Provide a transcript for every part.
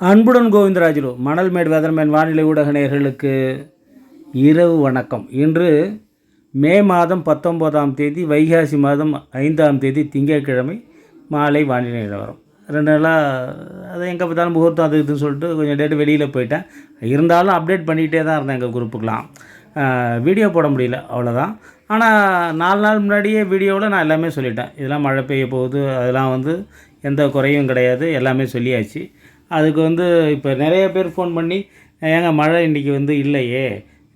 அன்புடன் கோவிந்தராஜுலு மணல்மேடு வெதர்மேன் வானிலை ஊடக நேயர்களுக்கு இரவு வணக்கம். இன்று மே மாதம் பத்தொம்போதாம் தேதி வைகாசி மாதம் ஐந்தாம் தேதி திங்கட்கிழமை மாலை வானிலை நிலவரம். ரெண்டு நாளாக அதை எங்கே பார்த்தாலும் முகூர்த்தம் அது இதுன்னு சொல்லிட்டு கொஞ்சம் டேட்டு வெளியில் போயிட்டேன். இருந்தாலும் அப்டேட் பண்ணிகிட்டே தான் இருந்தேன் எங்கள் குரூப்புக்கெலாம் வீடியோ போட முடியல அவ்வளோதான் ஆனால் நாலு நாள் முன்னாடியே வீடியோவில் நான் எல்லாமே சொல்லிட்டேன். இதெல்லாம் மழை பெய்ய போகுது அதெல்லாம் வந்து எந்த குறையும் கிடையாது எல்லாமே சொல்லியாச்சு. அதுக்கு வந்து இப்போ நிறைய பேர் ஃபோன் பண்ணி ஏங்க மழை இன்றைக்கி வந்து இல்லையே?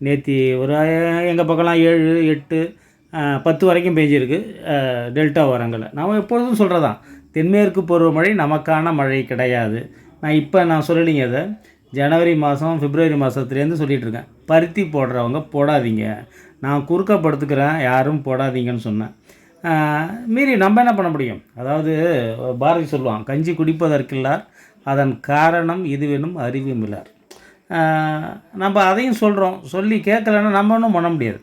நேற்று ஒரு எங்கள் பக்கம்லாம் ஏழு எட்டு பத்து வரைக்கும் பெஞ்சிருக்கு. டெல்டா வரங்களில் நாம் எப்பொழுதும் சொல்கிறதான் தென்மேற்கு பருவமழை நமக்கான மழை கிடையாது. நான் இப்போ நான் சொல்லலைங்க அதை ஜனவரி மாதம் பிப்ரவரி மாதத்துலேருந்து சொல்லிகிட்ருக்கேன் பருத்தி போடுறவங்க போடாதீங்க. நான் குறுக்கப்படுத்துக்கிறேன் யாரும் போடாதீங்கன்னு சொன்னேன். மீறி நம்ம என்ன பண்ண முடியும்? அதாவது பாரதி சொல்லுவான் கஞ்சி குடிப்பதற்கில்லார் அதன் காரணம் இதுவெனும் அறிவும் நம்ம அதையும் சொல்கிறோம் சொல்லி கேட்கலன்னா நம்ம ஒன்றும் பண்ண முடியாது.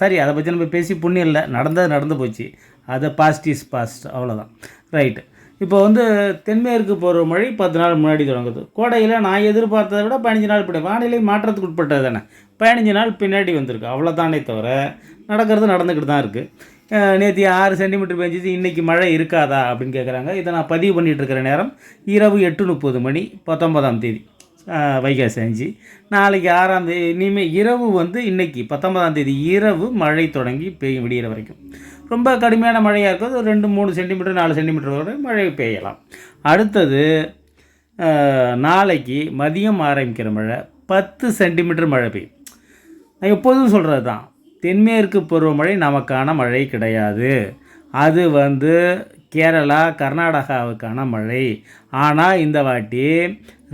சரி அதை பற்றி நம்ம பேசி புண்ணியம் இல்லை. நடந்தது நடந்து போச்சு. அதை பாஸ்ட் இஸ் பாஸ்ட் அவ்வளோதான் ரைட்டு இப்போ வந்து தென்மேற்கு போகிற மழை பத்து நாள் முன்னாடி தொடங்குது. கோடையில் நான் எதிர்பார்த்ததை விட பதினஞ்சு நாள் பின்னாடி. வானிலை மாற்றத்துக்கு உட்பட்டது தானே. பதினஞ்சு நாள் பின்னாடி வந்திருக்கு. அவ்வளோதானே தவிர நடக்கிறது நடந்துக்கிட்டு தான் இருக்குது நேற்று ஆறு சென்டிமீட்டர் பெஞ்சிச்சு இன்றைக்கி மழை இருக்காதா அப்படின்னு கேட்குறாங்க இதை நான் பதிவு பண்ணிகிட்ருக்கிற நேரம் இரவு எட்டு முப்பது மணி பத்தொன்பதாம் தேதி. வைகாசி அஞ்சு. நாளைக்கு ஆறாம் தேதி இனிமேல் இரவு வந்து இன்றைக்கி பத்தொன்பதாம் தேதி இரவு மழை தொடங்கி பெய்யும் விடிகிற வரைக்கும். ரொம்ப கடுமையான மழையாக இருக்கிறது ஒரு ரெண்டு மூணு சென்டிமீட்டர் நாலு சென்டிமீட்டர் வரை மழை பெய்யலாம். அடுத்தது நாளைக்கு மதியம் ஆரம்பிக்கிற மழை பத்து சென்டிமீட்டர் மழை பெய்யும். நான் எப்போதும் சொல்கிறது தான் தென்மேற்கு பருவமழை நமக்கான மழை கிடையாது. அது வந்து கேரளா கர்நாடகாவுக்கான மழை. ஆனால் இந்த வாட்டி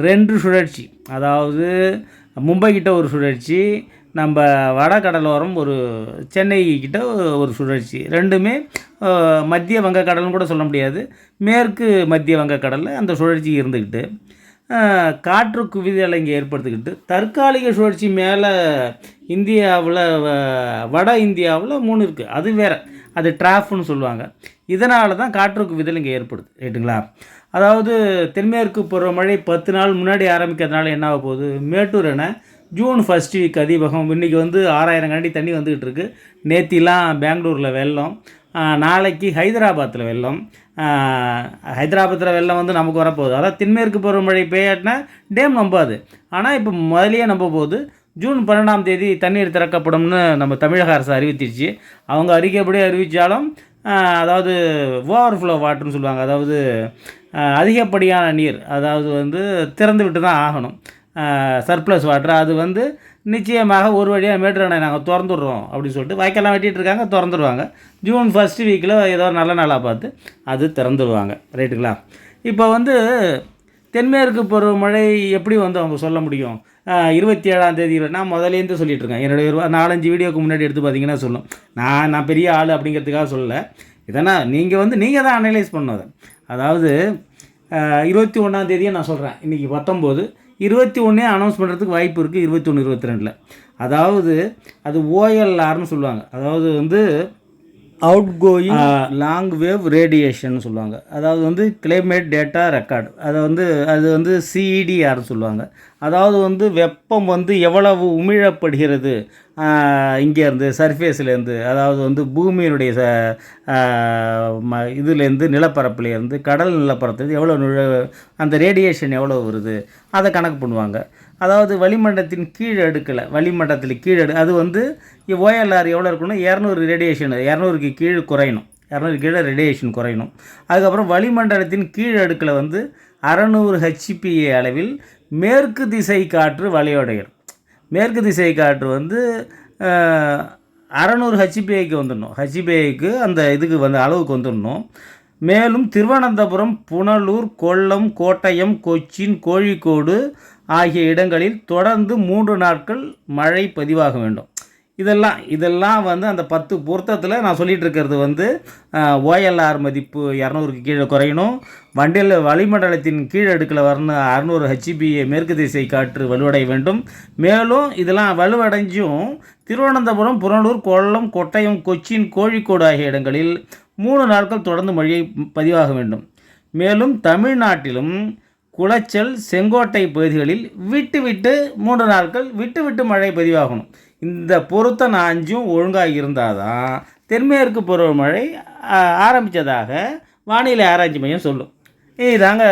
ரெண்டு சுழற்சி. அதாவது மும்பை கிட்ட ஒரு சுழற்சி நம்ம வடகடலோரம் ஒரு சென்னை கிட்ட ஒரு சுழற்சி. ரெண்டுமே மத்திய வங்கக்கடல்னு கூட சொல்ல முடியாது. மேற்கு மத்திய வங்கக்கடலில் அந்த சுழற்சி இருந்துக்கிட்டு காற்று குவிதலை இங்கே ஏற்படுத்திக்கிட்டு தற்காலிக சுழற்சி மேலே இந்தியாவில் வட இந்தியாவில் மூணு இருக்குது அது வேறு. அது ட்ராஃப்னு சொல்லுவாங்க. இதனால தான் காற்றுக்கு விதல் இங்கே ஏற்படுது. ரைட்டுங்களா அதாவது தென்மேற்கு பருவமழை பத்து நாள் முன்னாடி ஆரம்பிக்கிறதுனால என்ன ஆக போகுது? மேட்டூர் அணை ஜூன் ஃபஸ்ட் வீக் அதிபகம். இன்றைக்கி வந்து ஆறாயிரம் கண்டி தண்ணி வந்துக்கிட்டு இருக்கு. நேத்திலாம் பெங்களூரில் வெள்ளம். நாளைக்கு ஹைதராபாத்தில் வெள்ளம். ஹைதராபாத்தில் வெள்ளம் வந்து நமக்கு வரப்போகுது. அதாவது தென்மேற்கு பருவமழை பெய்யாட்டினா டேம் நம்பாது. ஆனால் இப்போ முதலியே நம்ப போகுது. ஜூன் பன்னெண்டாம் தேதி தண்ணீர் திறக்கப்படும்னு நம்ம தமிழக அரசு அறிவித்திருச்சு. அவங்க அறிக்கைப்படி அறிவித்தாலும் அதாவது ஓவர்ஃப்ளோ வாட்டர்னு சொல்லுவாங்க. அதாவது அதிகப்படியான நீர் அதாவது வந்து திறந்து விட்டு தான் ஆகணும். சர்ப்ளஸ் வாட்டர் அது வந்து நிச்சயமாக ஒரு வழியாக மேட்டர் அணை நாங்கள் திறந்துடுறோம் அப்படின்னு சொல்லிட்டு வாய்க்கெல்லாம் வெட்டிகிட்ருக்காங்க இருக்காங்க திறந்துருவாங்க ஜூன் ஃபஸ்ட்டு வீக்கில் ஏதோ நல்ல நாளாக பார்த்து அது திறந்துடுவாங்க. ரைட்டுங்களா இப்போ வந்து தென்மேற்கு பருவமழை எப்படி வந்து அவங்க சொல்ல முடியும்? இருபத்தி ஏழாம் தேதி நான் முதலேருந்து சொல்லிட்டு இருக்கேன். என்னுடைய நாலஞ்சு வீடியோக்கு முன்னாடி எடுத்து பார்த்தீங்கன்னா சொல்லும். நான் நான் பெரிய ஆள் அப்படிங்கிறதுக்காக சொல்லலை. இதனால் நீங்கள் வந்து நீங்கள் தான் அனலைஸ் பண்ணதை அதாவது இருபத்தி ஒன்றாம் தேதியை நான் சொல்கிறேன் இன்றைக்கி பத்தொம்போது இருபத்தி ஒன்றே அனௌன்ஸ் பண்ணுறதுக்கு வாய்ப்பு இருக்குது இருபத்தி ஒன்று இருபத்தி ரெண்டில் அதாவது அது ஓஎல்ஆர்னு சொல்லுவாங்க. அதாவது வந்து outgoing long wave radiation சொல்லுவாங்க. அதாவது வந்து கிளைமேட் டேட்டா ரெக்கார்டு அதை வந்து அது வந்து சிஇடிஆர்னு சொல்லுவாங்க. அதாவது வந்து வெப்பம் வந்து எவ்வளவு உமிழப்படுகிறது? இங்கேருந்து சர்ஃபேஸ்லேருந்து அதாவது வந்து பூமியினுடைய ச ம இதுலேருந்து நிலப்பரப்புலேருந்து கடல் நிலப்பரத்துலேருந்து எவ்வளோ நுழ அந்த ரேடியேஷன் எவ்வளோ வருது? அதை கணக்கு பண்ணுவாங்க. அதாவது வளிமண்டலத்தின் கீழ் அடுக்கில். வளிமண்டலத்தில் கீழ் அடு அது வந்து ஓஎல்ஆர் எவ்வளோ இருக்கணும்? இரநூறு ரேடியேஷன் இரநூறுக்கு கீழ் குறையணும். இரநூறு கீழே ரேடியேஷன் குறையணும். அதுக்கப்புறம் வளிமண்டலத்தின் கீழ் அடுக்கில் வந்து அறநூறு ஹெச்பிஏ அளவில் மேற்கு திசை காற்று வளைவடையும் மேற்கு திசை காற்று வந்து அறநூறு ஹெச்பிஐக்கு வந்துடணும். ஹெச்பிஐக்கு அந்த இதுக்கு வந்து அளவுக்கு வந்துடணும். மேலும் திருவனந்தபுரம் புனலூர் கொல்லம் கோட்டயம் கொச்சின் கோழிக்கோடு ஆகிய இடங்களில் தொடர்ந்து மூன்று நாட்கள் மழை பதிவாக வேண்டும். இதெல்லாம் இதெல்லாம் வந்து அந்த பத்து பொருத்தத்தில் நான் சொல்லிகிட்டு இருக்கிறது வந்து ஓஎல்ஆர் மதிப்பு இரநூறுக்கு கீழே குறையணும். வண்டியில் வளிமண்டலத்தின் கீழ் அடுக்கில் வரணும் அறுநூறு ஹெச்பிஏ மேற்கு திசை காற்று வலுவடைய வேண்டும். மேலும் இதெல்லாம் வலுவடைஞ்சும் திருவனந்தபுரம் புறநூர் கொல்லம் கொட்டயம் கொச்சின் கோழிக்கோடு ஆகிய இடங்களில் மூணு நாட்கள் தொடர்ந்து மழையை பதிவாக வேண்டும். மேலும் தமிழ்நாட்டிலும் குளச்சல் செங்கோட்டை பகுதிகளில் விட்டு விட்டு மூன்று நாட்கள் விட்டு விட்டு மழை பதிவாகணும். இந்த பொருத்தம் நாஞ்சும் ஒழுங்காக இருந்தால் தான் தென்மேற்கு பருவமழை ஆரம்பித்ததாக வானிலை ஆராய்ச்சி மையம் சொல்லும். இதாங்க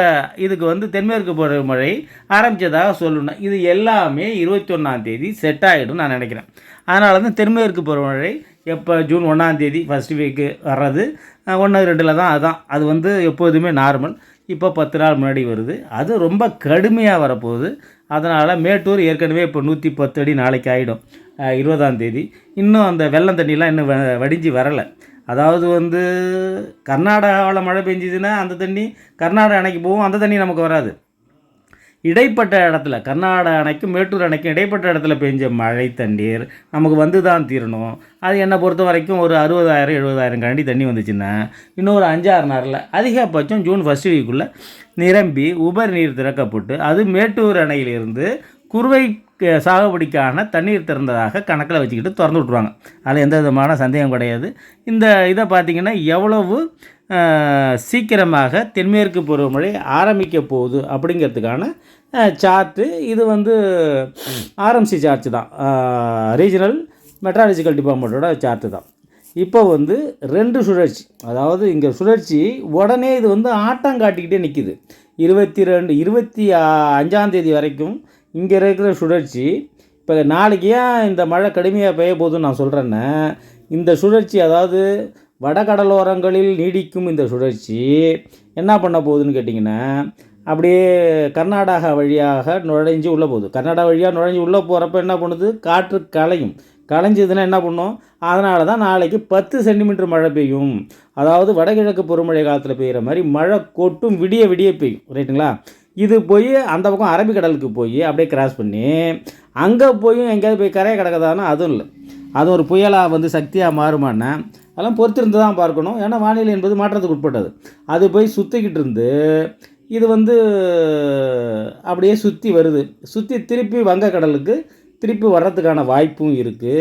இதுக்கு வந்து தென்மேற்கு பருவமழை ஆரம்பித்ததாக சொல்லணும் இது எல்லாமே இருபத்தொன்னாம் தேதி செட் ஆகிடும் நான் நினைக்கிறேன். அதனால தான் தென்மேற்கு பருவமழை எப்போ ஜூன் ஒன்றாந்தேதி ஃபஸ்ட் வீக்கு வர்றது ஒன்று ரெண்டில் தான் அதுதான் அது வந்து எப்போதுமே நார்மல் இப்போ பத்து நாள் முன்னாடி வருது. அது ரொம்ப கடுமையாக வரப்போகுது. அதனால் மேட்டூர் ஏற்கனவே இப்போ நூற்றி பத்து அடி நாளைக்கு ஆகிடும் இருபதாம் தேதி. இன்னும் அந்த வெள்ளம் தண்ணிலாம் இன்னும் வ- வடிஞ்சு வரலை. அதாவது வந்து கர்நாடகாவில் மழை பெஞ்சிதுன்னா அந்த தண்ணி கர்நாடகா அணைக்கு போகும் அந்த தண்ணி நமக்கு வராது. இடைப்பட்ட இடத்துல கர்நாடக அணைக்கும் மேட்டூர் அணைக்கும் இடைப்பட்ட இடத்துல பெஞ்ச மழை தண்ணீர் நமக்கு வந்து தான் தீரணும். அது என்னை பொறுத்த வரைக்கும் ஒரு அறுபதாயிரம் எழுபதாயிரம் கண்டி தண்ணி வந்துச்சுன்னா இன்னொரு அஞ்சாறு நாளில் அதிகபட்சம் ஜூன் ஃபஸ்ட் வீக்குள்ளே நிரம்பி உபரி நீர் திறக்கப்பட்டு அது மேட்டூர் அணையிலிருந்து குறுவை சாகுபடிக்கான தண்ணீர் திறந்ததாக கணக்கில் வச்சுக்கிட்டு திறந்து விட்ருவாங்க அதில் எந்த விதமான சந்தேகம் கிடையாது. இந்த இதை பார்த்திங்கன்னா எவ்வளவு சீக்கிரமாக தென்மேற்கு பருவமழை ஆரம்பிக்க போகுது அப்படிங்கிறதுக்கான சார்ட்டு. இது வந்து ஆர்எம்சி சார்ட்டு தான். ரீஜனல் மெட்ராலஜிக்கல் டிபார்ட்மெண்ட்டோட சார்ட்டு தான். இப்போ வந்து ரெண்டு சுழற்சி அதாவது இங்கே சுழற்சி உடனே இது வந்து ஆட்டம் காட்டிக்கிட்டே நிற்கிது இருபத்தி ரெண்டு இருபத்தி அஞ்சாந்தேதி வரைக்கும் இங்கே இருக்கிற சுழற்சி இப்போ நாளைக்கு ஏன் இந்த மழை கடுமையாக பெய்ய போகுதுன்னு நான் சொல்கிறேன்னே இந்த சுழற்சி அதாவது வடகடலோரங்களில் நீடிக்கும் இந்த சுழற்சி என்ன பண்ண போகுதுன்னு கேட்டிங்கன்னா அப்படியே கர்நாடகா வழியாக நுழைஞ்சு உள்ளே போகுது. கர்நாடகா வழியாக நுழைஞ்சு உள்ளே போகிறப்ப என்ன பண்ணுது? காற்று கலையும். கலைஞ்சதுன்னா என்ன பண்ணும்? அதனால தான் நாளைக்கு பத்து சென்டிமீட்டர் மழை பெய்யும். அதாவது வடகிழக்கு பருவமழை காலத்தில் பெய்கிற மாதிரி மழை கொட்டும் விடிய விடிய பெய்யும். ரைட்டுங்களா? இது போய் அந்த பக்கம் அரபிக்கடலுக்கு போய் அப்படியே கிராஸ் பண்ணி அங்கே போய் எங்கேயாவது போய் கரையை கிடக்குதானா அதுவும் இல்லை. அது ஒரு புயலாக வந்து சக்தியாக மாறுமான்னா அதெல்லாம் பொறுத்திருந்து தான் பார்க்கணும். ஏன்னா வானிலை என்பது மாற்றத்துக்கு உட்பட்டது. அது போய் சுற்றிக்கிட்டு இருந்து இது வந்து அப்படியே சுற்றி வருது. சுற்றி திருப்பி வங்கக்கடலுக்கு திருப்பி வர்றதுக்கான வாய்ப்பும் இருக்குது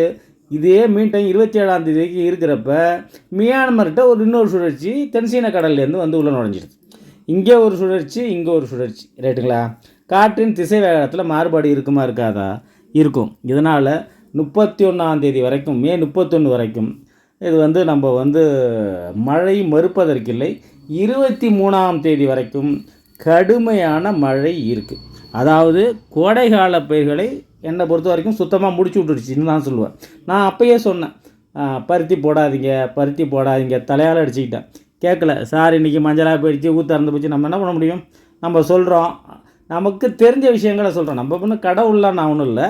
இதே மீன் டைம் இருபத்தி ஏழாம் தேதிக்கு இருக்கிறப்ப மியான்மர்கிட்ட ஒரு இன்னொரு சுழற்சி தென்சீன கடல்லேருந்து வந்து உள்ள நுழைஞ்சிடுது. இங்கே ஒரு சுழற்சி இங்கே ஒரு சுழற்சி. ரைட்டுங்களா? காற்றின் திசை வேகத்தில் மாறுபாடு இருக்குமா இருக்காதா? இருக்கும். இதனால் முப்பத்தி ஒன்றாந்தேதி வரைக்கும் மே முப்பத்தொன்று வரைக்கும் இது வந்து நம்ம வந்து மழை மறுப்பதற்கில்லை. இருபத்தி மூணாம் தேதி வரைக்கும் கடுமையான மழை இருக்குது அதாவது கோடைகால பயிர்களை என்னை பொறுத்த வரைக்கும் சுத்தமாக முடிச்சு விட்டுடுச்சின்னு தான் சொல்லுவேன். நான் அப்பயே சொன்னேன். பருத்தி போடாதீங்க பருத்தி போடாதீங்க. தலையால் அடிச்சுக்கிட்டேன். கேட்கல. சார் இன்றைக்கி மஞ்சளாக போயிடுச்சு ஊற்ற இறந்து போச்சு. நம்ம என்ன பண்ண முடியும்? நம்ம சொல்கிறோம் நமக்கு தெரிஞ்ச விஷயங்களை சொல்கிறோம் நம்ம ஒன்றும் கடவுள்லாம் நான் ஒன்றும் இல்லை.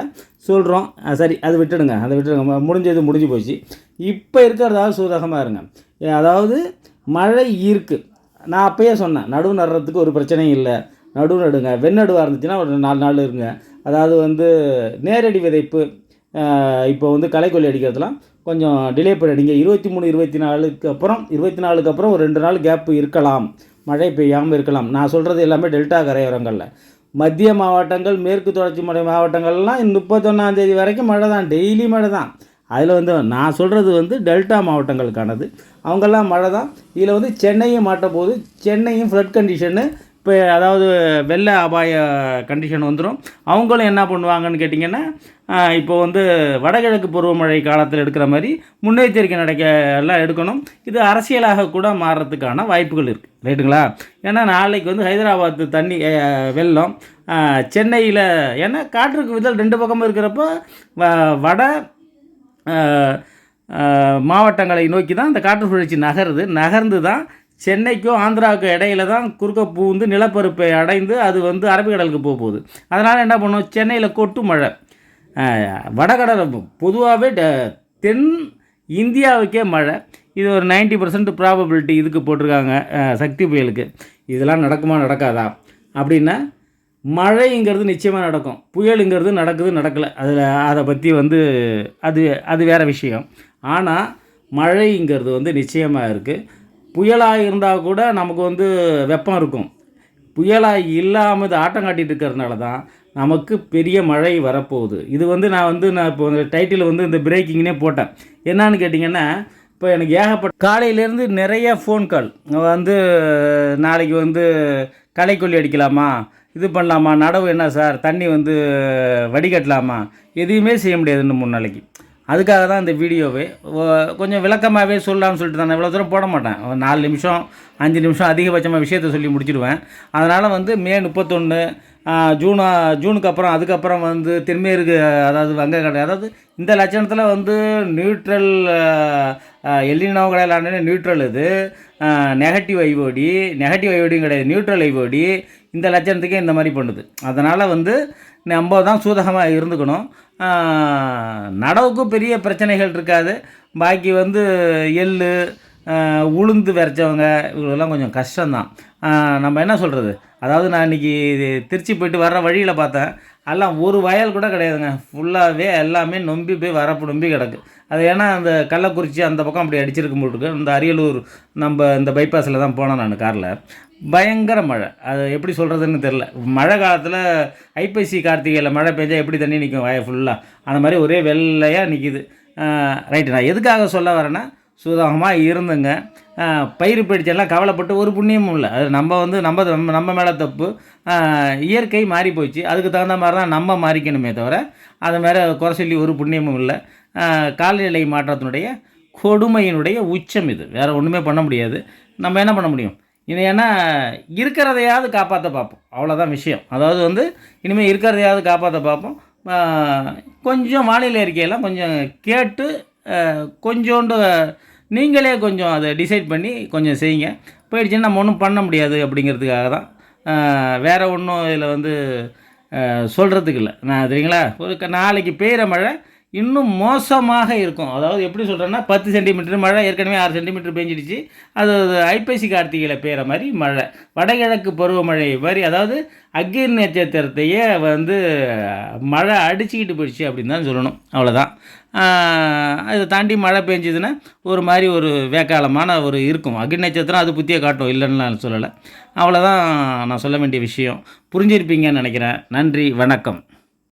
சொல்கிறோம் சரி அது விட்டுடுங்க அதை விட்டுடுங்க. முடிஞ்சது முடிஞ்சு போச்சு. இப்போ இருக்கிறதாவது சூதகமாக இருங்க. அதாவது மழை இருக்குது நான் அப்பயே சொன்னேன் நடுவு நடுறதுக்கு ஒரு பிரச்சனையும் இல்லை. நடுவு நடுங்க. வெண்ணடுவாக இருந்துச்சுன்னா ஒரு நாலு நாள் இருங்க. அதாவது வந்து நேரடி விதைப்பு இப்போ வந்து களைக்கொல்லி அடிக்கிறதுலாம் கொஞ்சம் டிலே பண்ணிடுங்க இருபத்தி மூணு இருபத்தி நாலுக்கு அப்புறம் இருபத்தி நாலுக்கு அப்புறம் ஒரு ரெண்டு நாள் கேப்பு இருக்கலாம். மழை பெய்யாமல் இருக்கலாம். நான் சொல்கிறது எல்லாமே டெல்டா கரையோரங்களில். மத்திய மாவட்டங்கள் மேற்கு தொடர்ச்சி மலை மாவட்டங்கள்லாம் முப்பத்தொன்னாந்தேதி வரைக்கும் மழை தான். டெய்லி மழை தான். அதில் வந்து நான் சொல்கிறது வந்து டெல்டா மாவட்டங்களுக்கானது. அவங்கெல்லாம் மழை தான். இதில் வந்து சென்னையும் மாட்ட போது சென்னையும் ஃப்ளட் கண்டிஷனு இப்போ அதாவது வெள்ள அபாய கண்டிஷன் வந்துடும் அவங்களும் என்ன பண்ணுவாங்கன்னு கேட்டிங்கன்னா இப்போ வந்து வடகிழக்கு பருவமழை காலத்தில் எடுக்கிற மாதிரி முன்னெச்சரிக்கை நடக்க எல்லாம் எடுக்கணும். இது அரசியலாக கூட மாறுறதுக்கான வாய்ப்புகள் இருக்குது ரைட்டுங்களா? ஏன்னா நாளைக்கு வந்து ஹைதராபாத் தண்ணி வெள்ளம் சென்னையில் ஏன்னா காற்றுக்கு விதல் ரெண்டு பக்கமும் இருக்கிறப்போ வ- வட மாவட்டங்களை நோக்கி தான் இந்த காற்று சுழற்சி நகருது. நகர்ந்து தான் சென்னைக்கும் ஆந்திராவுக்கும் இடையில தான் குறுக்க பூந்து நிலப்பரப்பை அடைந்து அது வந்து அரபிக்கடலுக்கு போக போகுது. அதனால் என்ன பண்ணும்? சென்னையில் கொட்டு மழை. வடகடலை வடகடல் பொதுவாகவே தென் இந்தியாவுக்கே மழை. இது ஒரு 90% பர்சன்ட் ப்ராபபிலிட்டி இதுக்கு போட்டிருக்காங்க சக்தி புயலுக்கு. இதெல்லாம் நடக்குமா நடக்காதா? அப்படின்னா மழைங்கிறது நிச்சயமாக நடக்கும். புயலுங்கிறது நடக்குது நடக்கலை. அதில் அதை பற்றி வந்து அது அது வேறு விஷயம். ஆனால் மழைங்கிறது வந்து நிச்சயமாக இருக்குது புயலாக இருந்தால் கூட நமக்கு வந்து வெப்பம் இருக்கும். புயலாக இல்லாமல் இது ஆட்டம் காட்டிட்டு இருக்கிறதுனால தான் நமக்கு பெரிய மழை வரப்போகுது. இது வந்து நான் வந்து நான் இப்போ டைட்டில் வந்து இந்த பிரேக்கிங்னே போட்டேன். என்னான்னு கேட்டிங்கன்னா இப்போ எனக்கு ஏகப்பட்ட காலையிலேருந்து நிறைய ஃபோன் கால் வந்து நாளைக்கு வந்து களைக்கொல்லி அடிக்கலாமா? இது பண்ணலாமா? நடவு என்ன சார்? தண்ணி வந்து வடிகட்டலாமா? எதையுமே செய்ய முடியாது இன்னும் மூணு நாளைக்கு அதுக்காக தான் இந்த வீடியோவே. கொஞ்சம் விளக்கமாகவே சொல்லலாம்னு சொல்லிட்டு தான் நான் இவ்வளோ தூரம் போட மாட்டேன். ஒரு நாலு நிமிஷம் அஞ்சு நிமிஷம் அதிகபட்சமாக விஷயத்தை சொல்லி முடிச்சிடுவேன். அதனால் வந்து மே முப்பத்தொன்று ஜூன் ஜூனுக்கு அப்புறம் அதுக்கப்புறம் வந்து தென்மேற்கு அதாவது வங்கக்கடை அதாவது இந்த லட்சணத்தில் வந்து நியூட்ரல் எல்லினோ கடையிலான நியூட்ரல் இது. நெகட்டிவ் ஐவோடி நெகட்டிவ் ஐவோடியும் கிடையாது நியூட்ரல் ஐவோடி இந்த லட்சணத்துக்கே இந்த மாதிரி பண்ணுது. அதனால் வந்து நம்ம தான் சூதகமாக இருந்துக்கணும். நடவுக்கும் நடவுக்கு பெரிய பிரச்சனைகள் இருக்காது. பாக்கி வந்து எள் உளுந்து விரைச்சவங்க இவங்களெல்லாம் கொஞ்சம் கஷ்டம்தான். நம்ம என்ன சொல்கிறது அதாவது நான் இன்றைக்கி திருச்சி போயிட்டு வர்ற வழியில் பார்த்தேன். எல்லாம் ஒரு வயல் கூட கிடையாதுங்க. ஃபுல்லாகவே எல்லாமே நொம்பி போய் வரப்பு நொம்பி கிடக்கு. அது ஏன்னா அந்த கள்ளக்குறிச்சி அந்த பக்கம் அப்படி அடிச்சிருக்க போட்டுருக்கு இந்த அரியலூர் நம்ம இந்த பைபாஸில் தான் போனேன் நான் காரில். பயங்கர மழை. அது எப்படி சொல்கிறதுன்னு தெரில மழை காலத்தில் ஐப்பசி கார்த்திகையில் மழை பெஞ்சால் எப்படி தண்ணி நிற்கும் வய ஃபுல்லாக அந்த மாதிரி ஒரே வெள்ளையாக நிற்கிது ரைட்டு நான் எதுக்காக சொல்ல வரேன்னா சூதகமாக இருந்துங்க. பயிர் பிடிச்செல்லாம் கவலைப்பட்டு ஒரு புண்ணியமும் இல்லை. அது நம்ம வந்து நம்ம நம்ம நம்ம மேலே தப்பு. இயற்கை மாறி போச்சு அதுக்கு தகுந்த மாதிரி தான் நம்ம மாறிக்கணுமே தவிர அது மாதிரி குறை சொல்லி ஒரு புண்ணியமும் இல்லை. காலநிலை மாற்றத்தினுடைய கொடுமையினுடைய உச்சம் இது. வேறு ஒன்றுமே பண்ண முடியாது. நம்ம என்ன பண்ண முடியும்? இது ஏன்னா இருக்கிறதையாவது காப்பாற்ற பார்ப்போம். அவ்வளோதான் விஷயம். அதாவது வந்து இனிமேல் இருக்கிறதையாவது காப்பாற்ற பார்ப்போம். கொஞ்சம் வானிலை அறிக்கையெல்லாம் கொஞ்சம் கேட்டு கொஞ்சோண்டு நீங்களே கொஞ்சம் அதை டிசைட் பண்ணி கொஞ்சம் செய்யுங்க. போயிடுச்சுன்னா நம்ம ஒன்றும் பண்ண முடியாது அப்படிங்கிறதுக்காக தான் வேறு ஒன்றும் இதில் வந்து சொல்கிறதுக்கு இல்லை. நான் சரிங்களா ஒரு க- நாளைக்கு பெய்கிற மழை இன்னும் மோசமாக இருக்கும். அதாவது எப்படி சொல்கிறேன்னா பத்து சென்டிமீட்டர் மழை ஏற்கனவே ஆறு சென்டிமீட்டர் பெஞ்சிடுச்சு. அது ஐப்பசி கார்த்திகையில் பெய்கிற மாதிரி மழை. வடகிழக்கு பருவமழை மாதிரி அதாவது அக்னி நட்சத்திரத்தையே வந்து மழை அடிச்சுக்கிட்டு போயிடுச்சு அப்படின்னு தான் சொல்லணும். அவ்வளோதான் அதை தாண்டி மழை பெஞ்சதுன்னா ஒரு மாதிரி ஒரு வேக்காலமான ஒரு இருக்கும். அக்னி நட்சத்திரம் அது புத்திய காட்டும் இல்லைன்னு நான் சொல்லலை. அவ்வளோதான் நான் சொல்ல வேண்டிய விஷயம். புரிஞ்சிருப்பீங்கன்னு நினைக்கிறேன். நன்றி வணக்கம்.